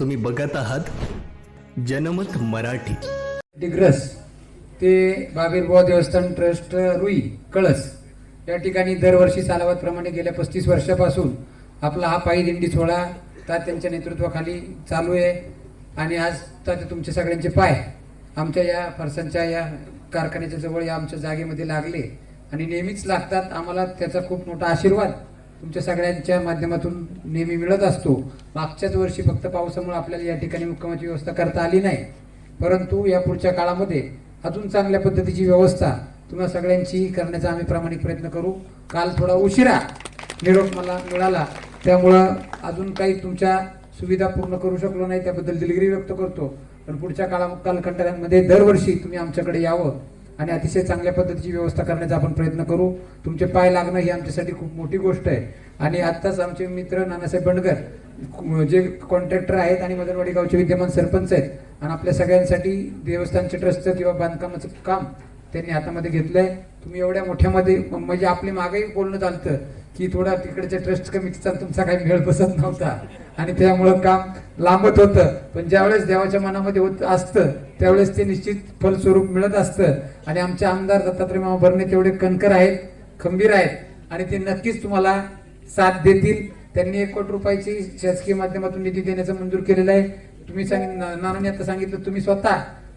तुम्ही बघत आहात जनमत मराठी. डिग्रस ते बाबीरबुवा देवस्थान ट्रस्ट रुई कळस. या ठिकाणी दरवर्षी सालावतप्रमाणे गेल्या पस्तीस वर्षापासून आपला हा पायी दिंडी सोहळा तात्यांच्या नेतृत्वाखाली चालू आहे आणि आज तात्या तुमचे सगळ्यांचे पाय आमच्या या फरसांच्या या कारखान्याच्या जवळ या आमच्या जागेमध्ये लागले आणि नेहमीच लागतात. आम्हाला त्याचा खूप मोठा आशीर्वाद. तुमच्या सगळ्यांच्या माध्यमातून नेहमी मिळत असतो. मागच्याच वर्षी फक्त पावसामुळे आपल्याला या ठिकाणी मुक्कामाची व्यवस्था करता आली नाही. परंतु या पुढच्या काळामध्ये अजून चांगल्या पद्धतीची व्यवस्था तुम्हा सगळ्यांची करण्याचा आम्ही प्रामाणिक प्रयत्न करू. काल थोडा उशिरा निरोप मला मिळाला. त्यामुळं अजून काही तुमच्या सुविधा पूर्ण करू शकलो नाही त्याबद्दल दिलगिरी व्यक्त करतो. पण पुढच्या काळा कालखंडामध्ये दरवर्षी तुम्ही आमच्याकडे यावं. आणि अतिशय चांगल्या पद्धतीची व्यवस्था करण्याचा आपण प्रयत्न करू. तुमचे पाय लागणं ही आमच्यासाठी खूप मोठी गोष्ट आहे. आणि आत्ताच आमचे मित्र नानासाहेब बंडकर जे कॉन्ट्रॅक्टर आहेत आणि मदनवाडी गावचे विद्यमान सरपंच आहेत आणि आपल्या सगळ्यांसाठी देवस्थानचे ट्रस्टचं किंवा बांधकामाचं काम त्यांनी हातामध्ये घेतलं आहे तुम्ही एवढ्या मोठ्यामध्ये म्हणजे आपले मागेही बोलणं चालतं की थोडा तिकडच्या ट्रस्ट कमिटीचा तुमचा काही मेळ बसत नव्हता. आणि त्यामुळं काम लांबत होतं. पण ज्यावेळेस देवाच्या मनामध्ये होत असतं त्यावेळेस ते निश्चित फलस्वरूप मिळत असतं. आणि आमचे आमदार दत्तात्रय मामा भरणे तेवढे कणकर आहेत खंबीर आहेत. आणि ते नक्कीच तुम्हाला साथ देतील. त्यांनी एक कोटी रुपयाची शासकीय माध्यमातून निधी देण्याचं मंजूर केलेलं आहे. तुम्ही सांगितलं ना- आता सांगितलं तुम्ही स्वतः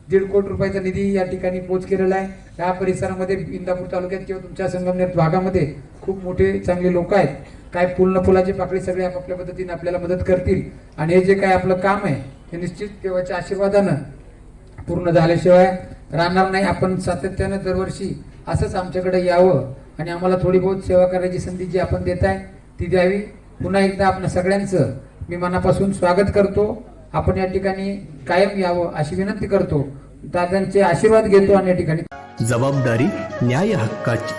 दीड कोटी रुपयाचा निधी या ठिकाणी पोच केलेला आहे. या परिसरामध्ये इंदापूर तालुक्यात किंवा तुमच्या संगमनेर भागामध्ये खूप मोठे चांगले लोक आहेत. काय पूर्ण फुलाची पाकळी सगळे आपापल्या पद्धतीने आपल्याला मदत करतील. आणि हे जे काय आपलं काम आहे ते निश्चित देवाच्या आशीर्वादानं पूर्ण झाल्याशिवाय राहणार नाही. आपण सातत्यानं दरवर्षी असंच आमच्याकडे यावं आणि आम्हाला थोडी बहुत सेवा करायची संधी जी आपण देत आहे ती द्यावी. पुन्हा एकदा आपण सगळ्यांचं मी मनापासून स्वागत करतो. आपण या ठिकाणी कायम यावं अशी विनंती करतो. दादांचे आशीर्वाद घेतो आणि या ठिकाणी जबाबदारी न्याय हक्काची.